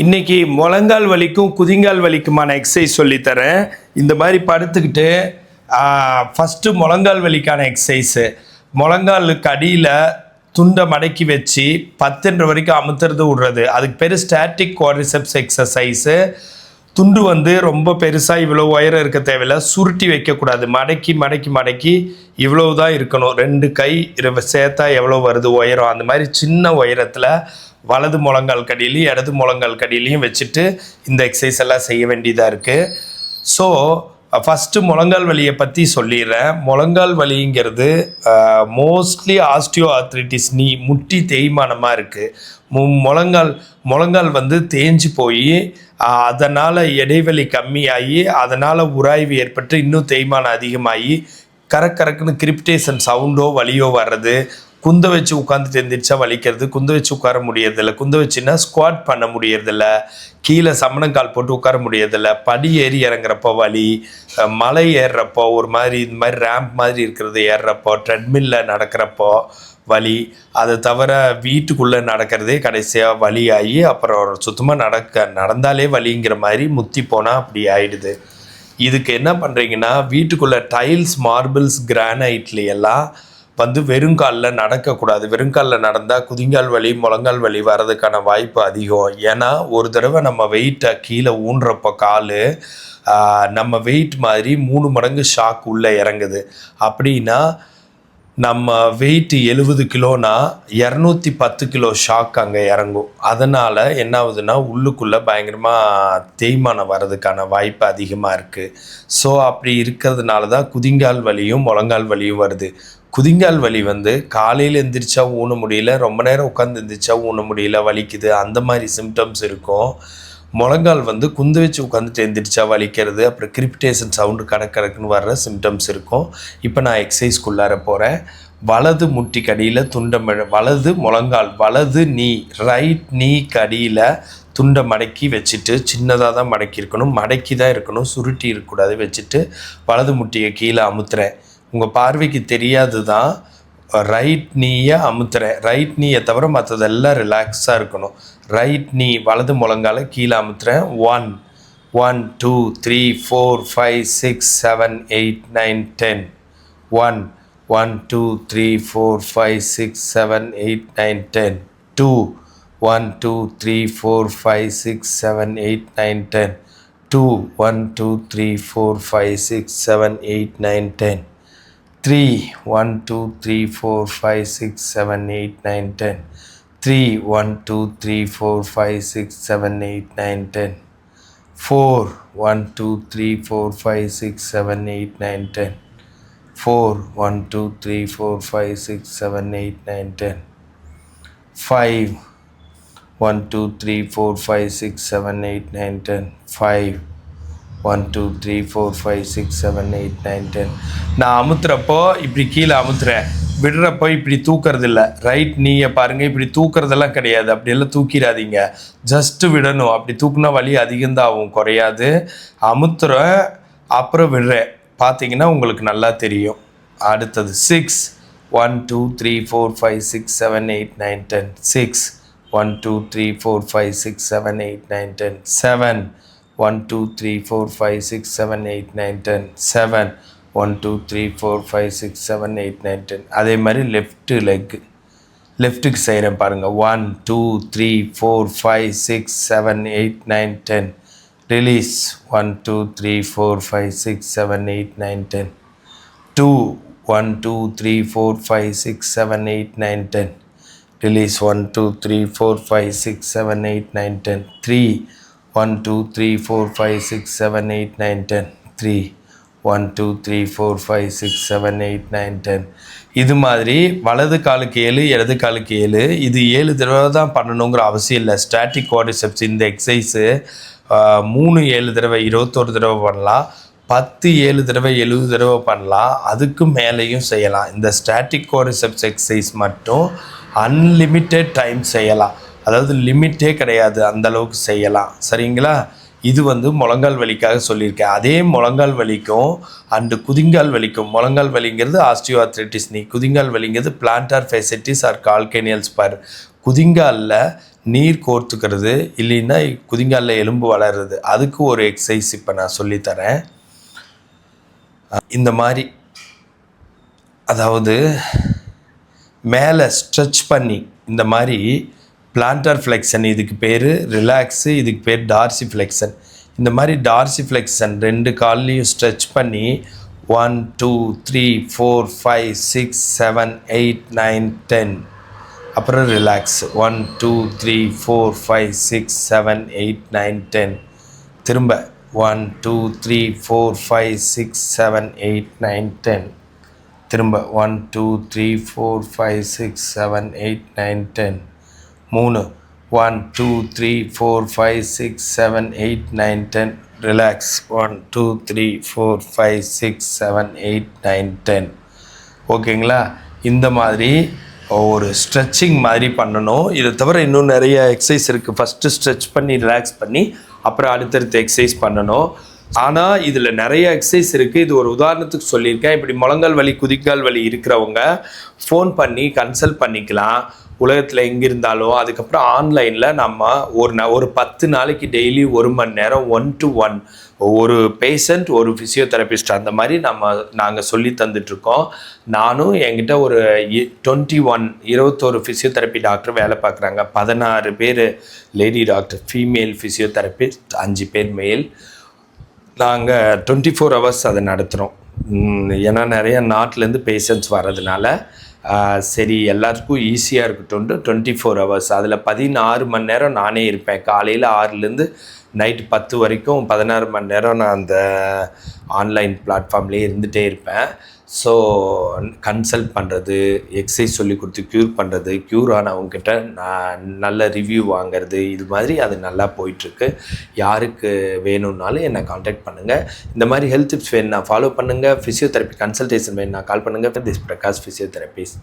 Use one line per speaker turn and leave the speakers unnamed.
இன்னைக்கு முழங்கால் வலிக்கும் குதிங்கால் வலிக்குமான எக்ஸசைஸ் சொல்லித்தரேன். இந்த மாதிரி படுத்துக்கிட்டு ஃபஸ்ட்டு முழங்கால் வலிக்கான எக்ஸசைஸு முழங்காலுக்கு அடியில் துண்டை மடக்கி வச்சு பத்துன்ற வரைக்கும் அமுத்துறது விடுறது. அதுக்கு பேர் ஸ்டாட்டிக் குவாரிசெப்ஸ் எக்ஸசைஸு துண்டு வந்து ரொம்ப பெருசாக இவ்வளோ உயரம் இருக்க தேவையில்ல. சுருட்டி வைக்கக்கூடாது. மடக்கி மடக்கி மடக்கி இவ்வளவு தான் இருக்கணும். ரெண்டு கை சேர்த்தா எவ்வளோ வருது? உயரம். அந்த மாதிரி சின்ன உயரத்தில் வலது முழங்கால் கடியிலையும் இடது முழங்கால் கடியிலையும் வச்சுட்டு இந்த எக்ஸசைஸ் எல்லாம் செய்ய வேண்டியதாக இருக்குது ஸோ ஃபஸ்ட்டு முழங்கால் வலியை பற்றி சொல்லிடுறேன். முழங்கால் வலிங்கிறது மோஸ்ட்லி ஆஸ்டியோ ஆத்ரிட்டிஸ் நீ முட்டி தேய்மானமாக இருக்குது மு முழங்கால் முழங்கால் வந்து தேஞ்சு போய் அதனால் இடைவெளி கம்மியாகி அதனால் உராய்வு ஏற்பட்டு இன்னும் தேய்மானம் அதிகமாகி கரக்கரக்குன்னு கிரிப்டேஷன் சவுண்டோ வலியோ வர்றது குந்த வச்சு உட்காந்துட்டு எழுந்திரிச்சா வலிக்கிறது குந்த வச்சு உட்கார முடியறதில்ல குந்த வச்சுன்னா ஸ்குவாட் பண்ண முடியறதில்ல கீழே சமணங்கால் போட்டு உட்கார முடியறதில்ல படி ஏறி இறங்குறப்போ வலி மலை ஏறுறப்போ ஒரு மாதிரி இந்த மாதிரி ரேம்ப் மாதிரி இருக்கிறது ஏறுறப்போ ட்ரெட்மில்ல நடக்கிறப்போ வலி அதை தவிர வீட்டுக்குள்ளே நடக்கிறதே கடைசியாக வலி ஆகி அப்புறம் சுத்தமாக நடக்க நடந்தாலே வலிங்கிற மாதிரி முத்தி போனால் அப்படி ஆயிடுது. இதுக்கு என்ன பண்ணுறீங்கன்னா வீட்டுக்குள்ளே டைல்ஸ் மார்பிள்ஸ் கிரானைட்ல எல்லாம் வந்து வெறுங்காலில் நடக்கக்கூடாது. வெறுங்காலில் நடந்தால் குதிங்கால் வலி முழங்கால் வலி வர்றதுக்கான வாய்ப்பு அதிகம். ஏன்னா ஒரு தடவை நம்ம வெயிட்டை கீழே ஊன்றப்போ கால் நம்ம வெயிட் மாதிரி மூணு மடங்கு ஷாக் உள்ளே இறங்குது. அப்படின்னா நம்ம வெயிட் எழுபது கிலோனா இரநூத்தி பத்து கிலோ ஷாக் அங்கே இறங்கும். அதனால் என்ன ஆகுதுன்னா உள்ளுக்குள்ளே பயங்கரமாக தேய்மானம் வர்றதுக்கான வாய்ப்பு அதிகமாக இருக்குது ஸோ அப்படி இருக்கிறதுனால தான் குதிங்கால் வலியும் முழங்கால் வலியும் வருது. குதிங்கால் வலி வந்து காலையில் எந்திரிச்சா ஊன முடியல ரொம்ப நேரம் உட்காந்து எந்திரிச்சா ஊன முடியல வலிக்குது அந்த மாதிரி சிம்டம்ஸ் இருக்கும். முழங்கால் வந்து குந்து வச்சு உட்காந்துட்டு எழுந்திரிச்சா வலிக்கிறது அப்புறம் கிரிப்டேஷன் சவுண்டு கடக்கடக்குன்னு வர்ற சிம்டம்ஸ் இருக்கும். இப்போ நான் எக்ஸசைஸ்க்குள்ளார போகிறேன் வலது முட்டி கடியில் துண்டம் வலது முழங்கால் வலது நீ ரைட் நீ கடியில் துண்டை மடக்கி வச்சுட்டு சின்னதாக தான் மடக்கி இருக்கணும் மடக்கி தான் இருக்கணும் சுருட்டி இருக்கக்கூடாது வச்சுட்டு வலது முட்டியை கீழே அமுத்துறேன். உங்கள் பார்வைக்கு தெரியாது தான் ரைட் நீயை அமுத்துறேன். ரைட் நீயை தவிர மற்றதெல்லாம் ரிலாக்ஸாக இருக்கணும். ரைட் நீ வலது முழங்கால கீழே அமுத்துறேன். One one two three four five six seven eight nine ten one one two three four five six seven eight nine ten two one two three four five six seven eight nine ten two one two three four five six seven eight nine ten three one two three four five six seven eight nine ten three one two three four five six seven eight nine ten four one two three four five six seven eight nine ten four one two three four five six seven eight nine ten five one two three four five six seven eight nine ten five one two three four five six seven eight nine ten நான் அமுத்துறப்போ இப்படி கீழே அமுத்துறேன். விடுறப்போ இப்படி தூக்கறது இல்லை right நீயை பாருங்கள் இப்படி தூக்கறதெல்லாம் கிடையாது. அப்படியெல்லாம் தூக்கிடாதீங்க. ஜஸ்ட்டு விடணும். அப்படி தூக்குனா வலி அதிகம்தான் ஆகும் குறையாது. அமுத்துறேன் அப்புறம் விடுறேன். பார்த்தீங்கன்னா உங்களுக்கு நல்லா தெரியும். அடுத்தது six one two three four five six seven eight nine ten six one two three four five six seven eight nine ten seven one two three four five six seven eight nine ten seven one two three four five six seven eight nine ten அதே மாதிரி left leg லெஃப்ட்டுக்கு செய்கிறேன் பாருங்கள் one two three four five six seven eight nine ten release one two three four five six seven eight nine ten two one two three four five six seven eight nine ten release one two three four five six seven eight nine ten three one two three four five six seven eight nine ten. Three. One two three four five six seven eight nine ten. இது மாதிரி வலது காலுக்கு ஏழு இடது காலுக்கு ஏழு. இது ஏழு தடவை தான் பண்ணணுங்கிற அவசியம் இல்லை. ஸ்டாட்டிக் குவாடிசெப்ஸ் இந்த எக்ஸசைஸு மூணு ஏழு தடவை இருபத்தோரு தடவை பண்ணலாம். பத்து ஏழு தடவை எழுபது தடவை பண்ணலாம். அதுக்கு மேலேயும் செய்யலாம். இந்த ஸ்டாட்டிக் குவாடிசெப்ஸ் எக்ஸசைஸ் மட்டும் அன்லிமிட்டெட் டைம் செய்யலாம். அதாவது லிமிட்டே கிடையாது அந்த அளவுக்கு செய்யலாம். சரிங்களா? இது வந்து முழங்கால் வலிக்காக சொல்லியிருக்கேன். அதே முழங்கால் வலிக்கும் அண்டு குதிங்கால் வலிக்கும். முழங்கால் வலிங்கிறது ஆஸ்டியோஆர்த்ரைட்டிஸ் நீ. குதிங்கால் வலிங்கிறது plantar fasciitis or calcaneal spur குதிங்காலில் நீர் கோர்த்துக்கிறது இல்லைன்னா குதிங்காலில் எலும்பு வளர்றது. அதுக்கு ஒரு எக்ஸசைஸ் இப்போ நான் சொல்லித்தரேன். இந்த மாதிரி. அதாவது மேலே ஸ்ட்ரெச் பண்ணி இந்த மாதிரி பிளான்டர் ஃப்ளெக்ஷன் இதுக்கு பேர். ரிலாக்ஸு இதுக்கு பேர் டார்சி ஃப்ளெக்ஷன் இந்த மாதிரி டார்சி ஃப்ளெக்ஷன் ரெண்டு கால்லையும் ஸ்ட்ரெச் பண்ணி one two three four five six seven eight nine ten அப்புறம் relax one two three four five six seven eight nine ten திரும்ப one two three four five six seven eight nine ten திரும்ப one two three four five six seven eight nine ten மூணு. One two three four five six seven eight nine ten relax one two three four five six seven eight nine ten ஓகேங்களா இந்த மாதிரி ஒரு stretching மாதிரி பண்ணணும். இதை தவிர இன்னும் நிறைய எக்ஸசைஸ் இருக்குது ஃபஸ்ட்டு ஸ்ட்ரெச் பண்ணி ரிலாக்ஸ் பண்ணி அப்புறம் அடுத்தடுத்து எக்ஸசைஸ் பண்ணணும். ஆனால் இதில் நிறைய எக்ஸசைஸ் இருக்குது இது ஒரு உதாரணத்துக்கு சொல்லியிருக்கேன். இப்படி முழங்கால் வலி குதிக்கால் வலி இருக்கிறவங்க ஃபோன் பண்ணி கன்சல்ட் பண்ணிக்கலாம். உலகத்தில் எங்கே இருந்தாலும் அதுக்கப்புறம் ஆன்லைனில் நம்ம ஒரு ந ஒரு பத்து நாளைக்கு டெய்லி ஒரு மணி நேரம் ஒன் டு ஒன் ஒரு பேஷண்ட் ஒரு ஃபிசியோதெரபிஸ்ட் அந்த மாதிரி நம்ம நாங்கள் சொல்லி தந்துட்டுருக்கோம். நானும் என்கிட்ட ஒரு டுவெண்ட்டி ஒன் இருபத்தோரு ஃபிசியோதெரப்பி டாக்டர் வேலை பார்க்குறாங்க. பதினாறு பேர் லேடி டாக்டர் ஃபீமேல் ஃபிசியோதெரபிஸ்ட் அஞ்சு பேர் மேல் நாங்கள் டுவெண்ட்டி ஃபோர் ஹவர்ஸ் அதை நடத்துகிறோம் ஏன்னா நிறைய நாட்டிலேருந்து பேஷண்ட்ஸ் வர்றதுனால சரி எல்லாருக்கும் ஈஸியாக இருக்கட்டும் டுவெண்ட்டி ஃபோர் ஹவர்ஸ் அதில் பதினாறு மணி நேரம் நானே இருப்பேன். காலையில் ஆறுலேருந்து நைட்டு பத்து வரைக்கும் பதினாறு மணி நேரம் நான் அந்த ஆன்லைன் பிளாட்ஃபார்ம்லேயே இருந்துகிட்டே இருப்பேன். ஸோ கன்சல்ட் பண்ணுறது எக்ஸசைஸ் சொல்லி கொடுத்து க்யூர் பண்ணுறது க்யூர் ஆனவங்ககிட்ட நான் நல்ல ரிவ்யூ வாங்குறது இது மாதிரி அது நல்லா போயிட்டுருக்கு. யாருக்கு வேணும்னாலும் என்னை காண்டாக்ட் பண்ணுங்கள் இந்த மாதிரி ஹெல்த் டிப்ஸ் வேணும்னா ஃபாலோ பண்ணுங்கள் ஃபிசியோதெரப்பி கன்சல்டேஷன் வேணும்னா கால் பண்ணுங்கள் திஸ் பிரகாஷ் ஃபிசியோதெரபிஸ்ட்